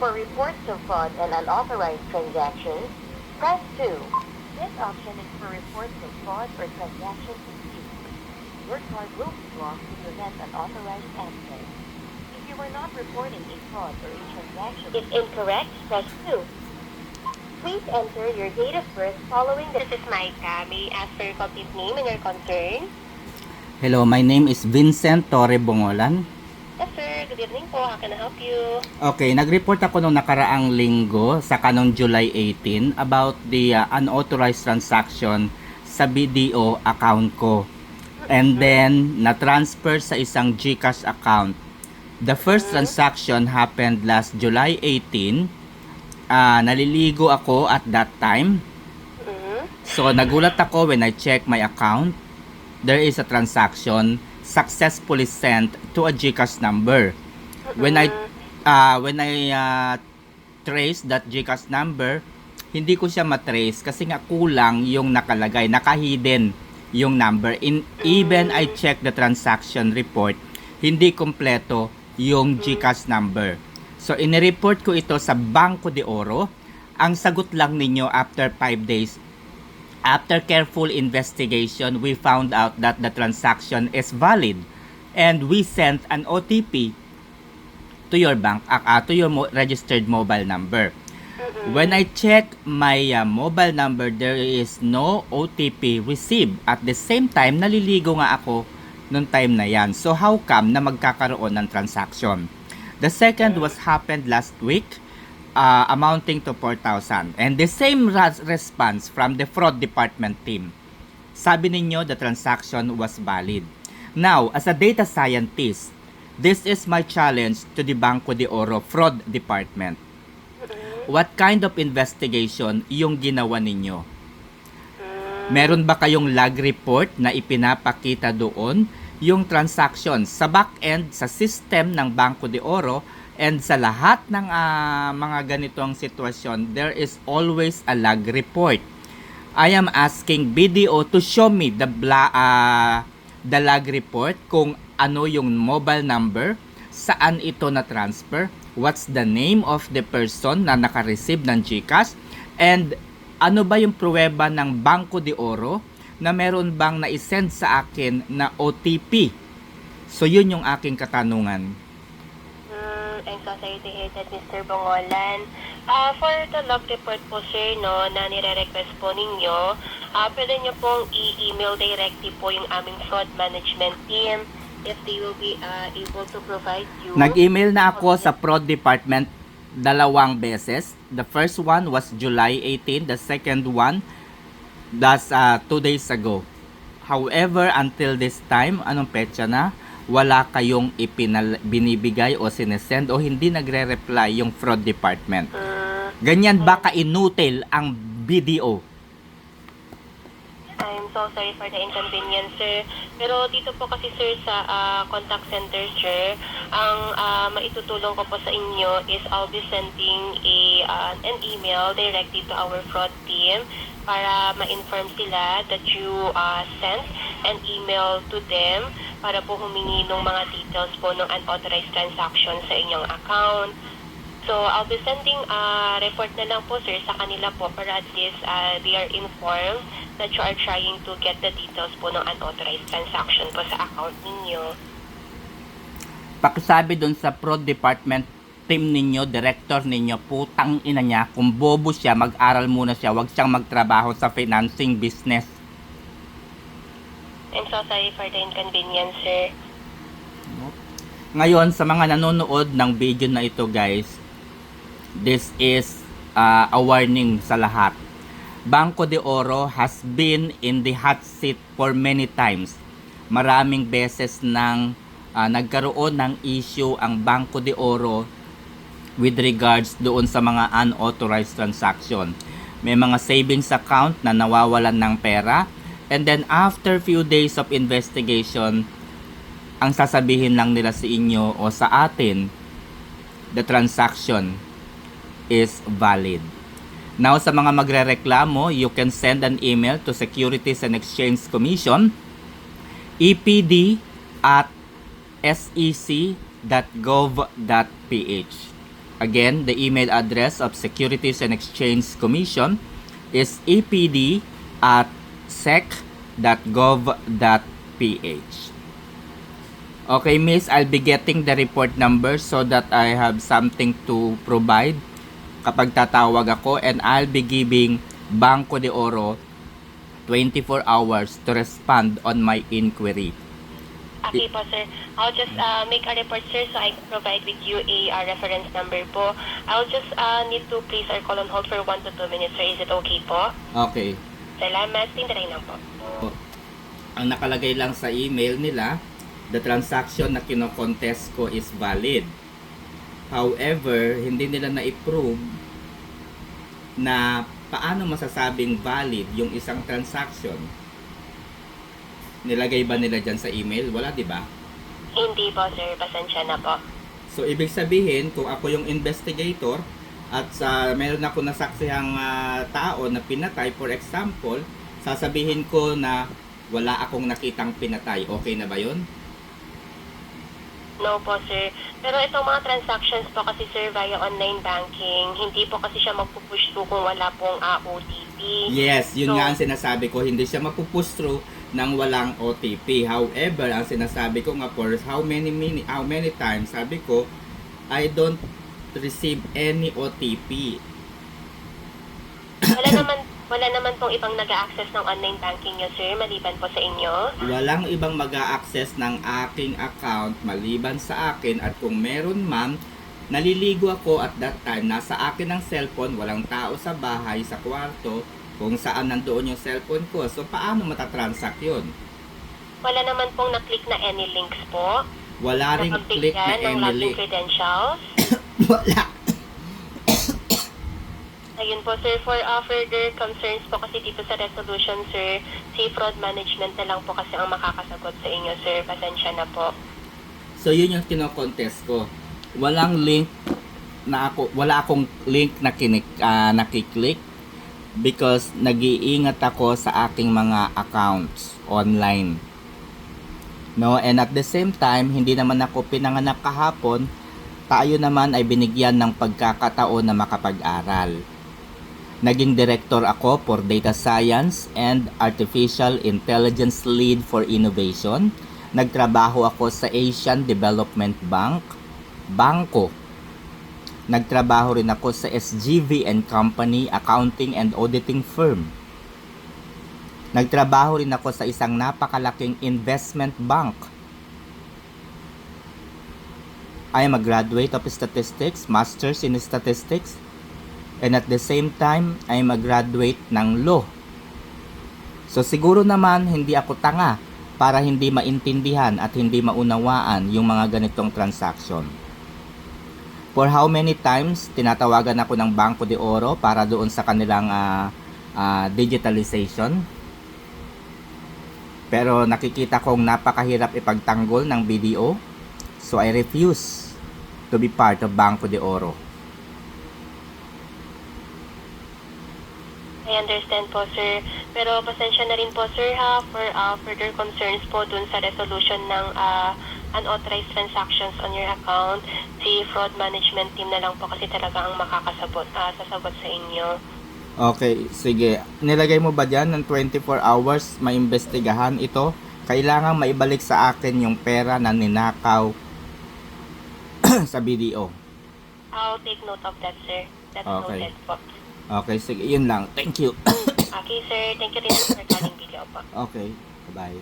For reports of fraud and unauthorized transactions, press 2. This option is for reports of fraud or transaction disputes. Your card will be blocked to prevent unauthorized access. If you are not reporting a fraud or a transaction is incorrect, press 2. Please enter your date of birth following the... This is Micah. May I ask for your complete name and your concern? Hello, my name is Vincent Torre Bongolan. Good evening po. How can I help you? Okay, nag-report ako nung nakaraang linggo sa kanong July 18 about the uh, unauthorized transaction sa BDO account ko. And then, na-transfer sa isang GCash account. The first transaction happened last July 18. Ah, naliligo ako at that time. Mm-hmm. So, nagulat ako when I check my account. There is a transaction successfully sent to a GCash number. When I uh, when I uh, trace that GCash number, hindi ko siya matrace kasi nga kulang yung nakalagay, naka-hidden yung number. In even I check the transaction report, hindi kompleto yung GCash number. So inireport ko ito sa Banco de Oro. Ang sagot lang ninyo after 5 days, After careful investigation, we found out that the transaction is valid and we sent an OTP to your bank, uh, to your mo- registered mobile number. When I check my uh, mobile number, there is no OTP received. At the same time, naliligo nga ako nung time na yan. So how come na magkakaroon ng transaction? The second was happened last week uh, amounting to 4,000. And the same response from the fraud department team. Sabi ninyo the transaction was valid. Now, as a data scientist, this is my challenge to the Banco de Oro fraud department. What kind of investigation yung ginawa ninyo? Meron ba kayong log report na ipinapakita doon yung transaction sa back-end sa system ng Banco de Oro and sa lahat ng ah, mga ganitong sitwasyon there is always a log report. I am asking BDO to show me the bla, ah, the log report kung ano yung mobile number, saan ito na transfer, what's the name of the person na naka-receive ng GCash, and ano ba yung pruweba ng Banco de Oro na meron bang na-send sa akin na OTP? So yun yung aking katanungan. I'm so sorry to hear that, Mr. Bongolan. Ah, for the log report po, sir, no, na nire-request po ninyo, ah, pwede nyo pong i-email directly po yung aming fraud management team if they will be ah, able to provide you. Nag-email na ako sa fraud department dalawang beses. The first one was July 18, the second one that's uh, two days ago. However, until this time, anong petsa na? Wala kayong ipinal binibigay o sinesend o hindi nagre-reply yung fraud department. Mm, Ganyan ba ka-inutil ang BDO? I'm so sorry for the inconvenience, sir. Pero dito po kasi, sir, sa ah, contact center, sir, ang ah, maitutulong ko po sa inyo is I'll be sending a, ah, an email directly to our fraud team para ma-inform sila that you ah, sent an email to them para po humingi ng mga details po ng unauthorized transaction sa inyong account. So, I'll be sending a report na lang po, sir, sa kanila po para at least ah, they are informed that you are trying to get the details po ng unauthorized transaction po sa account ninyo. Pakisabi doon sa fraud department team ninyo, director ninyo, putang ina niya, kung bobo siya, mag-aral muna siya, wag siyang magtrabaho sa financing business. Sorry for the inconvenience, sir. Ngayon, sa mga nanonood ng video na ito guys, this is uh, a warning sa lahat. Banco de Oro has been in the hot seat for many times. Maraming beses nang uh, nagkaroon ng issue ang Banco de Oro with regards doon sa mga unauthorized transaction. May mga savings account na nawawalan ng pera and then after few days of investigation, ang sasabihin lang nila sa inyo o sa atin, the transaction is valid. Now, sa mga magrereklamo, you can send an email to Securities and Exchange Commission, epd at sec.gov.ph. Again, the email address of Securities and Exchange Commission is apd at sec.gov.ph. Okay, miss, I'll be getting the report number so that I have something to provide kapag tatawag ako and I'll be giving Banco de Oro 24 hours to respond on my inquiry. Okay po, sir. I'll just uh, make a report, sir, so I can provide with you a uh, reference number po. I'll just uh, need to place our call on hold for 1 to 2 minutes, sir. Is it okay po? Okay. Salamat. Tindaray lang po. Ang nakalagay lang sa email nila, the transaction na kinokontest ko is valid. However, hindi nila na-approve na paano masasabing valid yung isang transaction. Nilagay ba nila dyan sa email? Wala, di ba? Hindi po, sir. Pasensya na po. So, ibig sabihin, kung ako yung investigator at sa meron ako nasaksihang ah, tao na pinatay, for example, sasabihin ko na wala akong nakitang pinatay. Okay na ba yun? No po, sir. Pero itong mga transactions po kasi, sir, via online banking, hindi po kasi siya magpupush through kung wala pong ah, OTP. Yes, yun So- nga ang sinasabi ko. Hindi siya mapupush through ng walang OTP. However, ang sinasabi ko nga for how many mini, how many times, sabi ko, I don't receive any OTP. Wala naman wala naman pong ibang nag-access ng online banking niyo, sir, maliban po sa inyo. Walang ibang mag access ng aking account maliban sa akin at kung meron man, naliligo ako at that time, nasa akin ang cellphone, walang tao sa bahay, sa kwarto, kung saan nandoon yung cellphone ko. So, paano matatransact yun? Wala naman pong na-click na any links po. Wala ring click na Napagbigyan ng any login link. credentials. Wala. Ayun po, sir, for uh, further concerns po kasi dito sa resolution, sir, si fraud management na lang po kasi ang makakasagot sa inyo, sir. Pasensya na po. So, yun yung kinokontest ko. Walang link na ako, wala akong link na kinik, ah, nakiklik because nag-iingat ako sa aking mga accounts online. No, and at the same time, hindi naman ako pinanganak kahapon, tayo naman ay binigyan ng pagkakataon na makapag-aral. Naging director ako for Data Science and Artificial Intelligence Lead for Innovation. Nagtrabaho ako sa Asian Development Bank, Bangko. Nagtrabaho rin ako sa SGV and Company Accounting and Auditing Firm. Nagtrabaho rin ako sa isang napakalaking investment bank. I am a graduate of Statistics, Masters in Statistics, and at the same time, I am a graduate ng law. So siguro naman hindi ako tanga para hindi maintindihan at hindi maunawaan yung mga ganitong transaction. For how many times tinatawagan ako ng Banco de Oro para doon sa kanilang ah, ah, digitalization? Pero nakikita kong napakahirap ipagtanggol ng BDO, so I refuse to be part of Banco de Oro. I understand po, sir. Pero pasensya na rin po, sir, ha, for uh, further concerns po dun sa resolution ng uh, unauthorized transactions on your account. Si fraud management team na lang po kasi talaga ang makakasabot, uh, sasagot sa inyo. Okay, sige. Nilagay mo ba dyan ng 24 hours maimbestigahan ito? Kailangan maibalik sa akin yung pera na ninakaw sa BDO. I'll take note of that, sir. That's Okay. noted po. Okay, sige. Yun lang. Thank you. Okay, sir. Thank you rin for calling video po. okay. Bye.